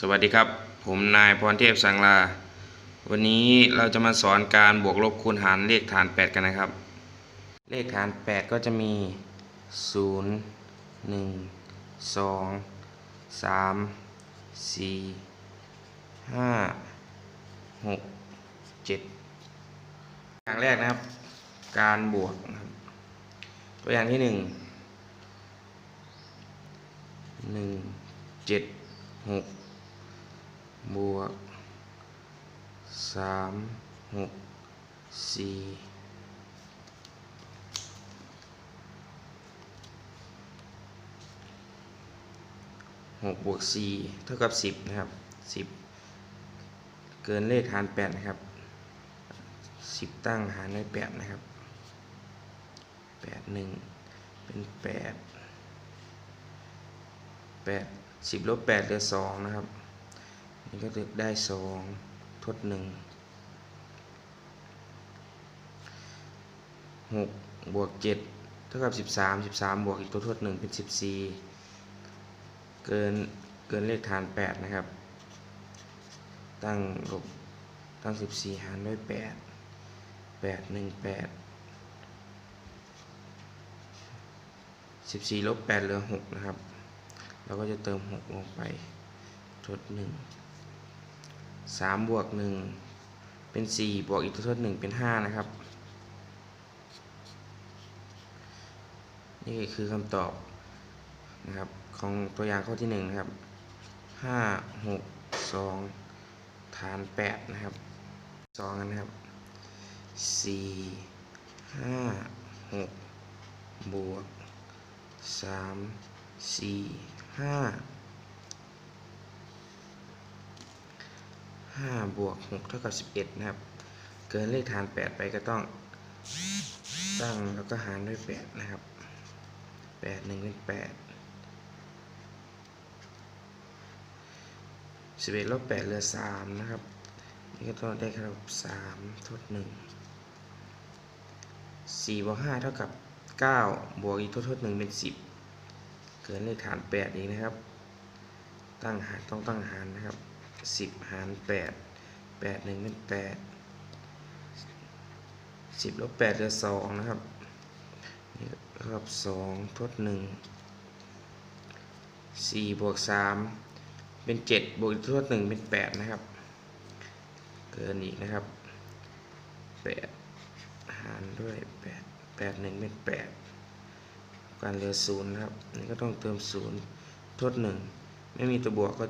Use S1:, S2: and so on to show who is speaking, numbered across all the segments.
S1: สวัสดีครับ ผมนายพรเทพสังลา วันนี้เราจะมาสอนการบวกลบคูณหารเลขฐาน 8 กันนะครับ เลขฐาน 8 ก็จะมี 0 1 2 3 4 5 6 7 อย่างแรกนะครับ การบวกนะครับตัวอย่างที่ 1 1 7 6 บวกสามหกสี่หกบวกสี่เท่ากับสิบนะครับสิบเกินเลขหารแปดนะครับสิบตั้งหารด้วยแปดนะครับแปดหนึ่งเป็นแปดแปดสิบลบแปดเหลือสองนะครับ นี่ก็จะได้สองทดหนึ่งหกบวกเจ็ดเท่ากับสิบสามสิบสามบวกอีกตัวทดหนึ่งเป็นสิบสี่เกินเกินเลขฐานแปดนะครับ ตั้งลบตั้งสิบสี่หารด้วยแปดแปดหนึ่งแปดสิบสี่ลบแปดเหลือหกนะครับ เราก็จะเติมหกลงไปทดหนึ่ง สามบวกหนึ่งเป็นสี่บวกอีกตัวทดหนึ่งเป็นห้านะครับ นี่คือคำตอบนะครับของตัวอย่างข้อที่หนึ่งนะครับห้าหกสองฐานแปดนะครับสองนะครับสี่ห้าหกบวกสาม สี่ห้าบวกหกเท่ากับสิบเอ็ดนะครับ เกินเลขฐานแปดไปก็ต้องตั้งแล้วก็หารด้วยแปดนะครับแปดหนึ่งเป็นแปดสิบเอ็ดลบแปดเหลือสามนะครับ นี่ก็ต้องได้ครับสามทดหนึ่งสี่บวกห้าเท่ากับเก้าบวกอีกทดทดหนึ่งเป็นสิบเกินเลขฐานแปดอีกนะครับ ตั้งหารต้องตั้งหารนะครับ สิบหารแปดแปดหนึ่งเป็นแปดสิบลบแปดเหลือสองนะครับนี่ครับสองทดหนึ่งสี่บวกสามเป็นเจ็ดบวกอีกทดหนึ่งเป็นแปดนะครับ เกินอีกนะครับแปดหารด้วยแปดแปดหนึ่งเป็นแปดการเหลือศูนย์นะครับ นี่ก็ต้องเติมศูนย์ทดหนึ่งไม่มีตัวบวกก็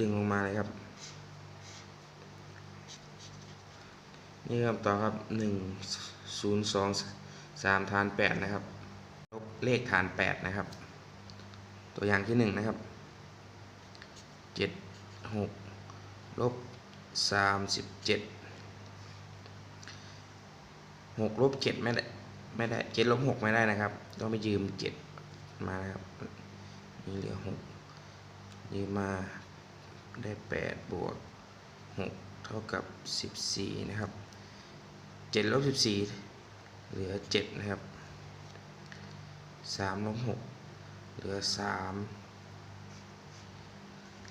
S1: ดึงลงมาเลยครับ นี่ครับต่อครับหนึ่งศูนย์สองสามฐานแปดนะครับลบเลขฐานแปดนะครับ ตัวอย่างที่หนึ่งนะครับเจ็ดหกลบสามสิบเจ็ดหกลบเจ็ดไม่ได้ไม่ได้เจ็ดลบหกไม่ได้นะครับ ต้องไปยืมเจ็ดมานะครับนี่เหลือหกยืมมาได้แปดบวกหกเท่ากับสิบสี่นะครับ เจ็ดลบสิบสี่เหลือเจ็ดนะครับสามลบหกเหลือสาม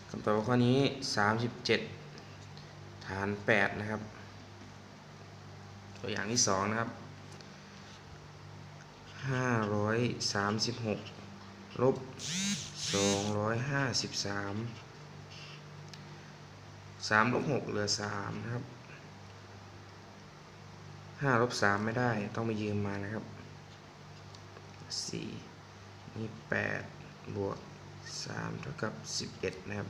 S1: คำตอบข้อนี้สามสิบเจ็ดฐานแปดนะครับ ตัวอย่างที่สองนะครับห้าร้อยสามสิบหกลบสองร้อยห้าสิบสามสามลบหกเหลือสามนะครับ ห้าลบสามไม่ได้ต้องไปยืมมานะครับสี่นี่แปดบวกสามเท่ากับสิบเอ็ดนะครับ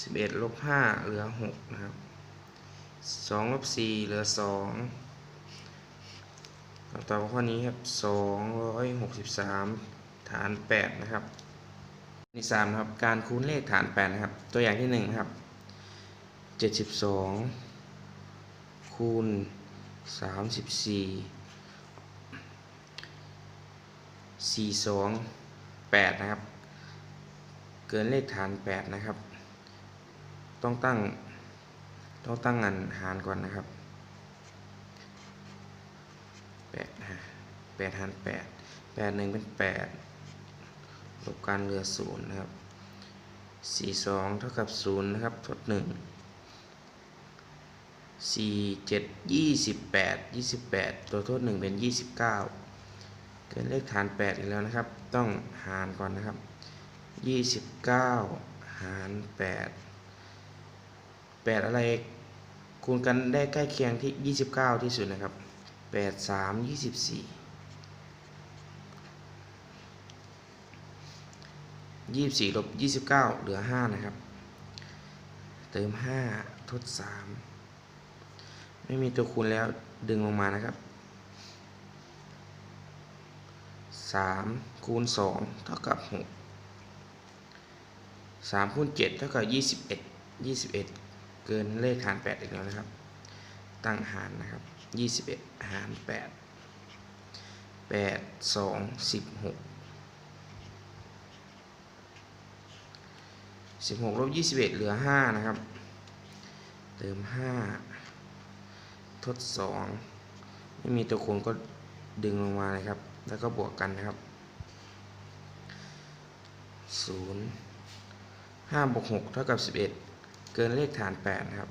S1: สิบเอ็ดลบห้าเหลือหกนะครับสองลบสี่เหลือสองคำตอบข้อนี้ครับสองร้อยหกสิบสามฐานแปดนะครับที่สามนะครับการคูณเลขฐานแปดนะครับ ตัวอย่างที่หนึ่งครับเจ็ดสิบสองคูณ สามสิบสี่สี่สองแปดนะครับ เกินเลขฐานแปดนะครับ ต้องตั้ง ต้องตั้งงานหารก่อนนะครับแปดฮะแปดหารแปดแปดหนึ่งเป็นแปดลบการเหลือศูนย์นะครับสี่สองเท่ากับศูนย์นะครับทดหนึ่ง สี่เจ็ดยี่สิบแปดยี่สิบแปดตัวทดหนึ่งเป็นยี่สิบเก้าเกินเลขฐานแปดอีกแล้วนะครับ ต้องหารก่อนนะครับยี่สิบเก้าหารแปดแปดอะไรคูณกันได้ใกล้เคียงที่ยี่สิบเก้าที่สุดนะครับแปดสามยี่สิบสี่ยี่สิบสี่ลบยี่สิบเก้าเหลือห้านะครับ เติมห้าทดสาม ไม่มีตัวคูณแล้วดึงลงมานะครับสามคูณสองเท่ากับหกสามคูณเจ็ดเท่ากับยี่สิบเอ็ดยี่สิบเอ็ดเกินเลขหารแปดอีกแล้วนะครับ ตั้งหารนะครับยี่สิบเอ็ดหารแปดแปดสองสิบหกสิบหกลบยี่สิบเอ็ดเหลือห้านะครับ เติมห้า ทดสองไม่มีตัวคูณก็ดึงลงมาเลยครับ แล้วก็บวกกันนะครับศูนย์ห้าบวกหกเท่ากับสิบเอ็ดเกินเลขฐานแปดนะครับ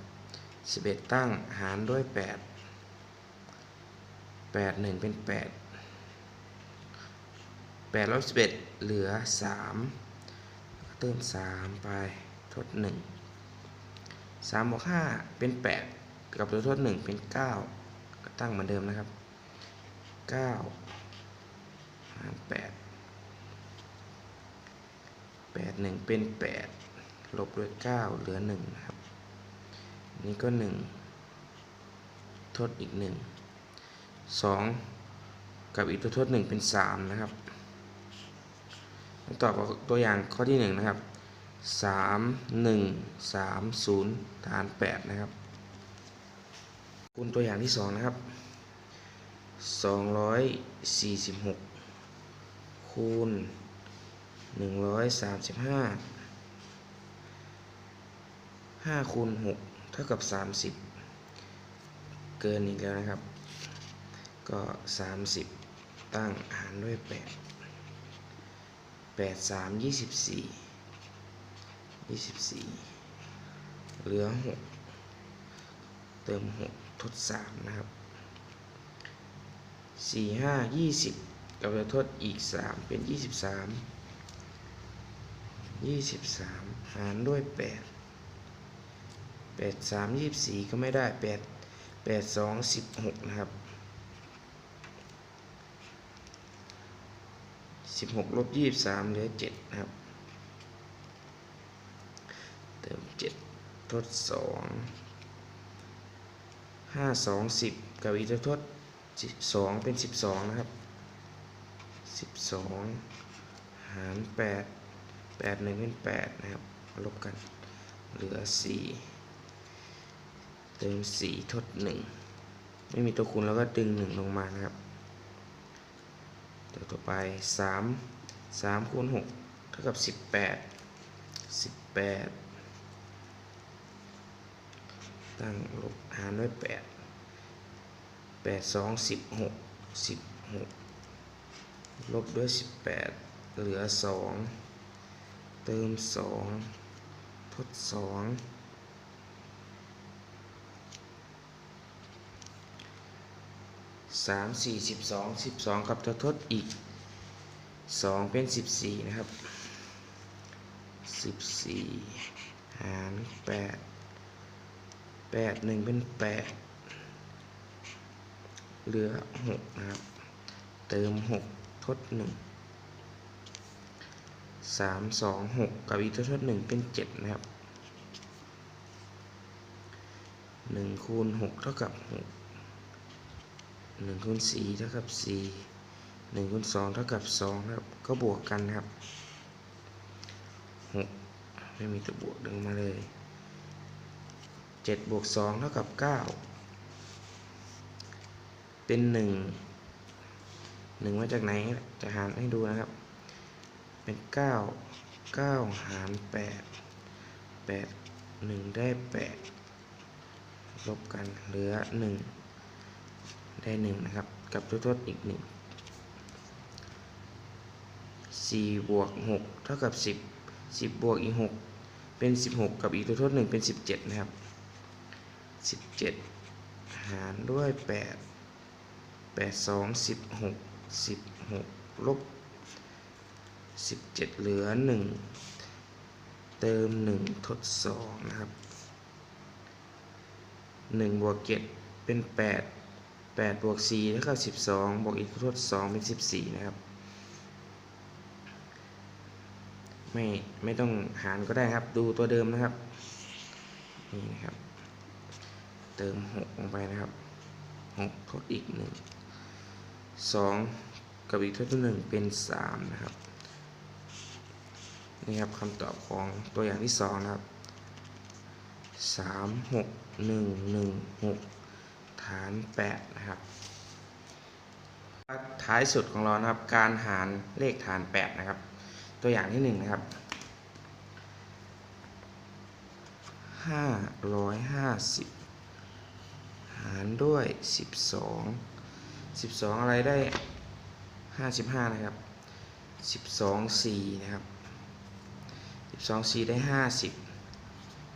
S1: สิบเอ็ดตั้งหารด้วยแปดแปดหนึ่งเป็นแปดแปดลบสิบเอ็ดเหลือสามเติมสามไปทดหนึ่งสามบวกห้าเป็นแปด กับตัวทดหนึ่งเป็นเก้าก็ตั้งเหมือนเดิมนะครับเก้าหาแปดแปดหนึ่งเป็นแปดลบด้วยเก้าเหลือหนึ่งนะครับ นี่ก็หนึ่งทดอีกหนึ่งสองกับอีกตัวทดหนึ่งเป็นสามนะครับตอบกับตัวอย่างข้อที่หนึ่งนะครับสามหนึ่งสามศูนย์ฐานแปดนะครับ คูณตัวอย่างที่สองนะครับสองร้อยสี่สิบหกคูณหนึ่งร้อยสามสิบห้าห้าคูณหกเท่ากับสามสิบเกินอีกแล้วนะครับ ก็สามสิบตั้งหารด้วยแปดแปดสามยี่สิบสี่ยี่สิบสี่เหลือหกเติมหก ทดสามนะครับสี่ห้ายี่สิบกับจะทดอีกสามเป็นยี่สิบสามยี่สิบสามหารด้วยแปดแปดสามยี่สี่ก็ไม่ได้แปดแปดสองสิบหกนะครับสิบหกลบยี่สามเหลือเจ็ดนะครับ เติมเจ็ดทดสอง ห้าสองสิบกับอีกตัวทดสิบสองเป็นสิบสองนะครับสิบสองหารแปดแปดหนึ่งเป็นแปดนะครับลบกันเหลือสี่เติมสี่ทดหนึ่งไม่มีตัวคูณแล้วก็ดึงหนึ่งลงมานะครับตัวต่อไปสามสามคูณหกเท่ากับสิบแปดสิบแปด ตั้งลบหารด้วยแปดแปดสองสิบหกสิบหกลบด้วยสิบแปดเหลือสองเติมสองทดสองสามสี่สิบสองสิบสองกับตัวทดอีกสองเป็นสิบสี่นะครับสิบสี่หารแปด แปดหนึ่งเป็นแปดเหลือหกนะครับ เติมหกทดหนึ่งสามสองหกกับอีกตัวทดหนึ่งเป็นเจ็ดนะครับหนึ่งคูณหกเท่ากับหกหนึ่งคูณสี่เท่ากับสี่หนึ่งคูณสองเท่ากับสองนะครับ ก็บวกกันครับหกไม่มีตัวบวกดึงมาเลย เจ็ดบวกสองเท่ากับเก้าเป็นหนึ่งหนึ่งมาจากไหน จะหารให้ดูนะครับ เป็นเก้าเก้าหารแปดแปดหนึ่งได้แปดลบกันเหลือหนึ่งได้หนึ่งนะครับ กับตัวทดอีกหนึ่งสี่บวกหกเท่ากับสิบสิบบวกอีกหกเป็นสิบหกกับอีกตัวทดหนึ่งเป็นสิบเจ็ดนะครับ สิบเจ็ดหารด้วยแปดแปดสองสิบหกสิบหกลบสิบเจ็ดเหลือหนึ่งเติมหนึ่งทดสองนะครับหนึ่งบวกเจ็ดเป็นแปดแปดบวกสี่เท่ากับสิบสองบวกอีกทดสองเป็นสิบสี่นะครับ ไม่ ไม่ต้องหารก็ได้ครับ ดูตัวเดิมนะครับ นี่นะครับ เติมหกลงไปนะครับหกทดอีกหนึ่งสองกับอีกทดหนึ่งเป็นสามนะครับนี่ครับคำตอบของตัวอย่างที่สองนะครับสามหกหนึ่งหนึ่งหกฐานแปดนะครับท้ายสุดของเรานะครับการหารเลขฐานแปดนะครับ ตัวอย่างที่หนึ่งนะครับห้าร้อยห้าสิบารด้วยสิบสองสิบสองอะไรได้ห้าสิบห้านะครับสิบสองสี่นะครับสิบสองสี่ได้ห้าสิบ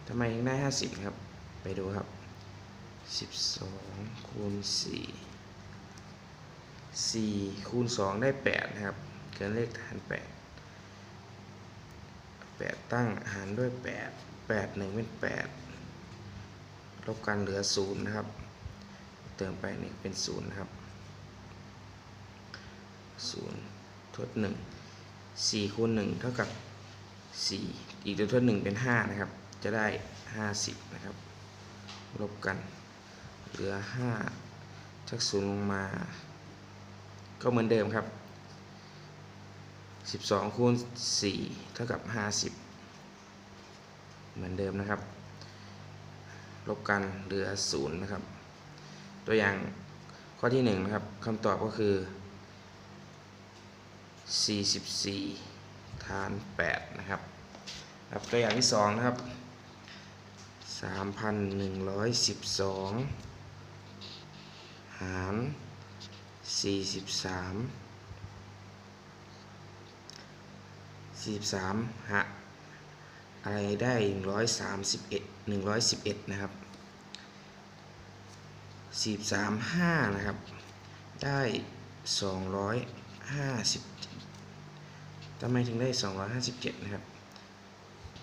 S1: ทำไมถึงได้ห้าสิบครับ ไปดูครับสิบสองคูณสี่สี่คูณสองได้แปดนะครับ เกินเลขฐานแปดแปดตั้งหารด้วยแปดแปดหนึ่งเป็นแปดลบกันเหลือศูนย์นะครับ เติมไปนี่เป็นศูนย์นะครับศูนย์ทดหนึ่งสี่คูณหนึ่งเท่ากับสี่อีกตัวทดหนึ่งเป็นห้านะครับ จะได้ห้าสิบนะครับ ลบกัน เหลือห้าชักศูนย์ลงมา ก็เหมือนเดิมครับ12คูณ4เท่ากับ50เหมือนเดิมนะครับ ลบกันเหลือ0นะครับ ตัวอย่างข้อที่1นะครับคำตอบก็คือ 44ฐาน8นะครับครับตัวอย่างที่ 2 นะครับ 3,112 หาร 43สี่สามหะอะไรได้หนึ่งร้อยสามสิบเอ็ดหนึ่งร้อยสิบเอ็ดนะครับ สี่สามห้านะครับ ได้สองร้อยห้าสิบทำไมถึงได้สองร้อยห้าสิบเจ็ดนะครับ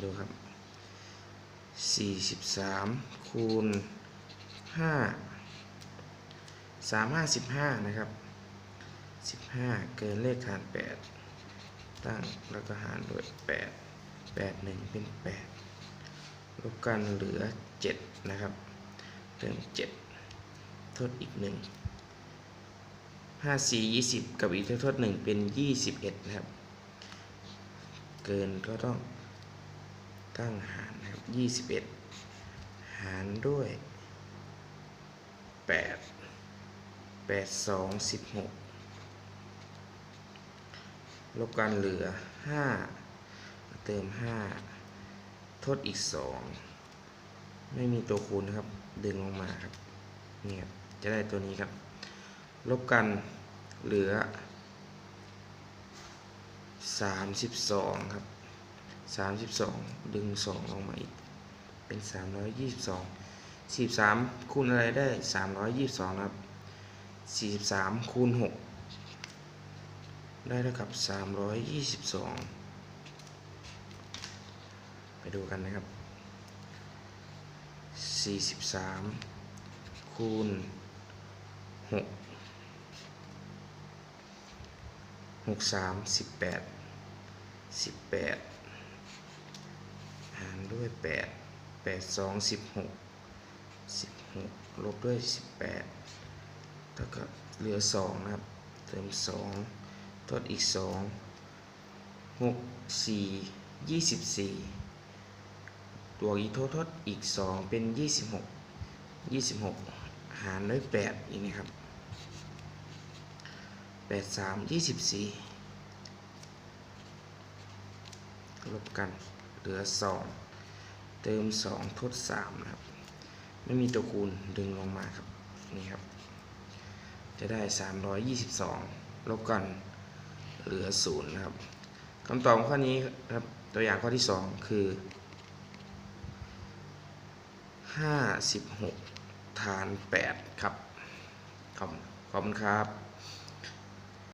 S1: ดูครับสี่สิบสามคูณห้าสามห้าสิบห้านะครับสิบห้าเกินเลขฐานแปดตั้งแล้วก็หารด้วย 8 8 1 เป็น 8 ลบกันเหลือ 7 นะครับเติม7 ทดอีก1 5 4 20กับอีกทด1เป็น21นะครับ เกินก็ต้องตั้งหารนะครับ21หารด้วย8 8 2 16ลบกันเหลือ5เติม5ทดอีก2ไม่มีตัวคูณนะครับ ดึงลงมาครับเนี่ครับ จะได้ตัวนี้ครับ ลบกันเหลือ 32 ครับ 32 ดึง 2 ลงมาอีก เป็น 322 43 คูณอะไรได้ 322 ครับ 43 คูณ 6 ได้เท่ากับ 322 ไปดูกันนะครับ 43 คูณ 6 63 18 18หารด้วย8 8 2 16 16ลบด้วย18เท่ากับเหลือ2นะครับ เติม2ทดอีกสองหกสี่ยี่สิบสี่บวอีกทดทดอีกสองเป็นยี่สิบหกยี่สิบหกหารด้วยแปดอีกนะครับ แปดสามยี่สิบสี่ลบกันเหลือสองเติมสองทดสามนะครับ ไม่มีตัวคูณดึงลงมาครับ นี่ครับ จะได้สามร้อยยี่สิบสองลบกันเหลือศูนย์นะครับคำตอบข้อนี้ครับตัวอย่างข้อที่2คือห้าสิบหกฐานแปดครับขอบขอบคุณครับ